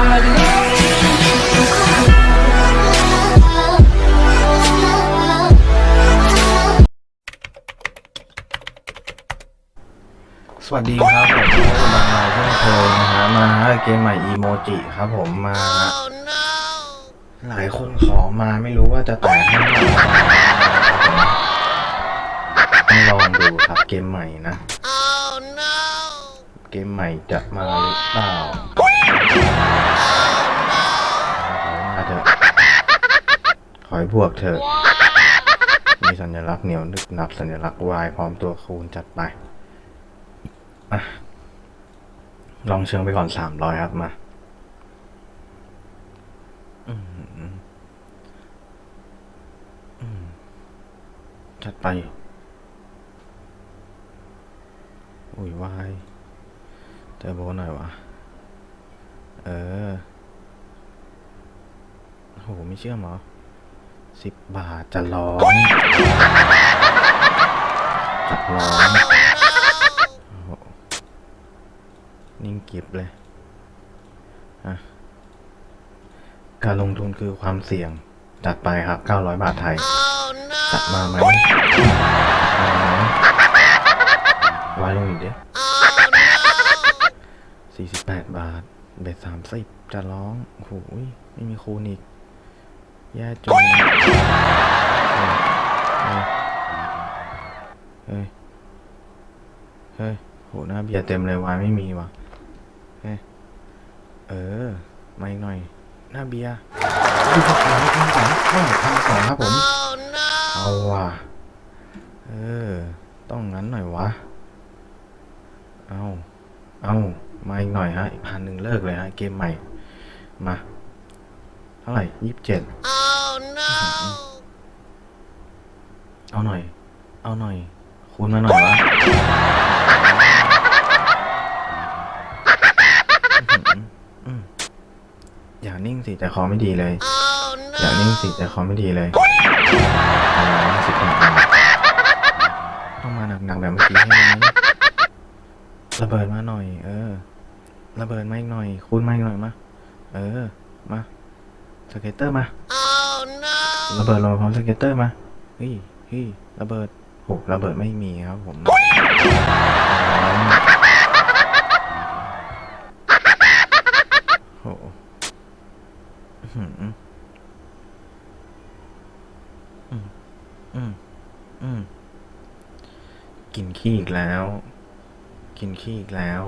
สวัสดีครับผมบางรายเช่นเคยนะฮะมาฮะเกมใหม่อีโมจิครับผมมา หลายคนขอมาไม่รู้ว่าจะแตกให้ไหมต้องลองดูครับเกมใหม่นะ เกมใหม่จะมาหรือเปล่า ขอให้บวกเถอะ มีสัญลักษณ์เหนียวนึกนับสัญลักษณ์วายพร้อมตัวคูณจัดไปอลองเชิงไปก่อนสามร้อยครับมาจัดไปอุ้ยวายเจอโบหน่อยวะ เออโห ไม่เชื่อมเหรอ สิบบาทจะร้องจะร้องโอ้โหนิ่งเก็บเลยอะการลงทุนคือความเสี่ยง จัดไปครับ 900 บาทไทย จัดมาไหมมาไหมวายลงอีกเด้สี่สิบแปดบาท เบ็ดสามสิบจะร้องโอ้โหยไม่มีคูณอีก แย่จนเฮ้ยเฮ้ย เฮ้ย โห หน้าเบียร์เต็มเลยวายไม่มีว่ะ เฮ้ย เออ มาอีกหน่อย หน้าเบียร์ดูพันสองพันสองพันสองครับผม เอาว่ะ เออ ต้องงั้นหน่อยวะ เอาเอามาอีกหน่อยฮะ อีกพันหนึ่งเลิกเลยฮะ เกมใหม่ มา เท่าไหร่ยี่สิบเจ็ด เอาหน่อย เอาหน่อย คูณมาหน่อยวะอืมอย่านิ่งสิแต่คอไม่ดีเลย อย่านิ่งสิแต่คอไม่ดีเลยเอาละสิบแปดบาทต้องมาหนักๆแบบเมื่อกี้ใช่ไหมระเบิดมาหน่อย เออ ระเบิดมาอีกหน่อย คูณมาอีกหน่อยมา เออ มา สเก็ตเตอร์มา ระเบิดลงพร้อมสเก็ตเตอร์มา เฮ้ย เฮ้ยระเบิดโหระเบิดไม่มีครับผมโอ้โหอื้อหืออืมอืมอืมกินขี้อีกแล้ว กินขี้อีกแล้ว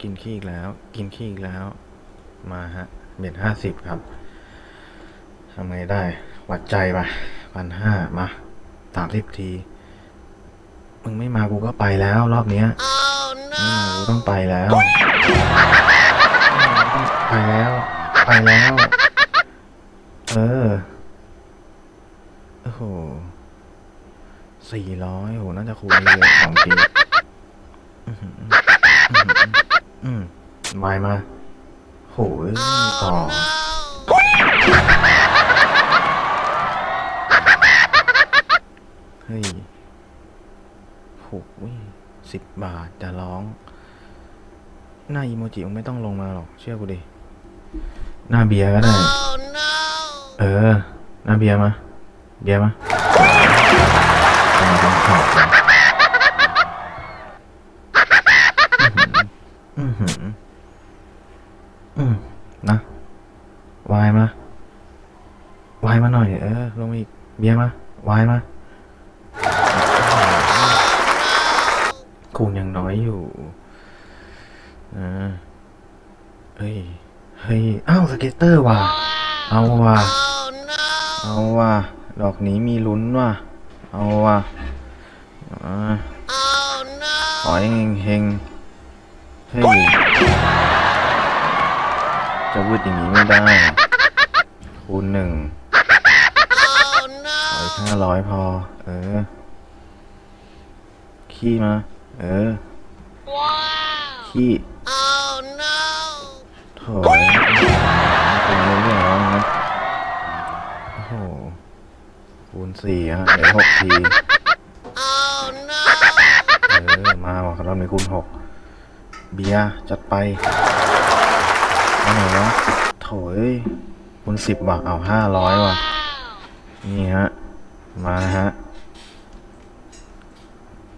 กินขี้อีกแล้ว กินขี้อีกแล้ว มาฮะเบ็ดห้าสิบครับ ทำไงได้วัดใจไปพันห้ามาสามสิบที มึงไม่มากูก็ไปแล้ว รอบเนี้ยไม่มากูต้องไปแล้ว ไปแล้ว ไปแล้ว เออ โอ้โหสี่ร้อยโห น่าจะคูณเยอะของจริงอื้อหืออื้อหืออืมวามาโหต่อ ฮ้ยโหสิบบาทจะร้อง หน้าอีโมจิมึงไม่ต้องลงมาหรอก เชื่อกูดิ หน้าเบียร์ก็ได้ เออ หน้าเบียร์มา เบียร์มาเอามาทำข่าวกันอื้อหืออื้อหืออืมนะวายมาวายมาหน่อย เออ ลงมาอีก เบียร์มาวายมา คูยังน้อยอยู่อ่าเฮ้ย เฮ้ย อ้าวสเก็ตเตอร์ว่ะ เอาว่ะ เอาว่ะ ดอกนี้มีลุ้นว่ะ เอาว่ะอ่าขอให้เฮงๆเฮ้ย จะวืดอย่างนี้ไม่ได้ คูณหนึ่งขออีกห้าร้อยพอ เออ ขี้มา เออขี้โถยเป็นเรื่องแล้วนะโอ้โหคูณสี่ฮะเดี๋ยวหกทีเออมาว่ะรอบนี้คูณหกเบียร์จัดไปเอาไหนวะโถเอ้ยคูณสิบว่ะเอาห้าร้อยว่ะ นี่ฮะ มาฮะ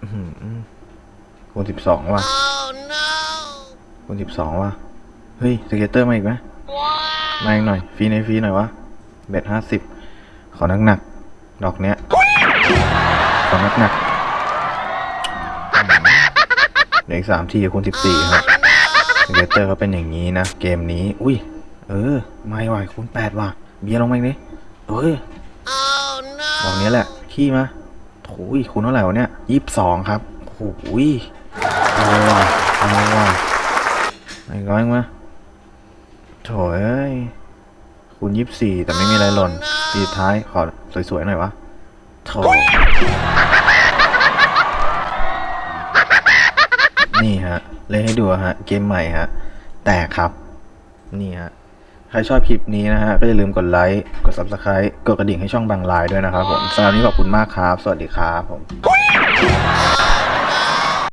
อื้อหือ คูณสิบสองว่ะ Oh no! คูณสิบสองว่ะ เฮ้ยสเก็ตเตอร์มาอีกไหมมาอีกหน่อย ฟรีในฟรีหน่อยวะเบ็ดห้าสิบขอนักหนักๆดอกเนี้ย ขอนักหนักๆเหลืออีกสามทีคูณสิบสี่ครับสเก็ตเตอร์เขาเป็นอย่างนี้นะ เกมนี้ อุ้ย เออ ไม่ไหวคูณแปดว่ะ เบียร์ลงมาอีกดิเอ้ย Oh ดอก no! นี้แหละ ขี้มาโถยคูณเท่าไหร่วะเนี่ยยี่สิบสองครับโอ้โหย เอาว่ะเอาว่ะไอ้ร้อยมาโถเอ้ยคูณยี่สี่แต่ไม่มีอะไรหล่นทีสุดท้ายขอสวยๆหน่อยวะโถนี่ฮะ เล่นให้ดูฮะ เกมใหม่ฮะ แต่ครับ นี่ฮะ ใครชอบคลิปนี้นะฮะ ก็อย่าลืมกดไลค์ กด Subscribe กดกระดิ่งให้ช่องบางลายด้วยนะครับผมสำหรับวันนี้ขอบคุณมากครับ สวัสดีครับผม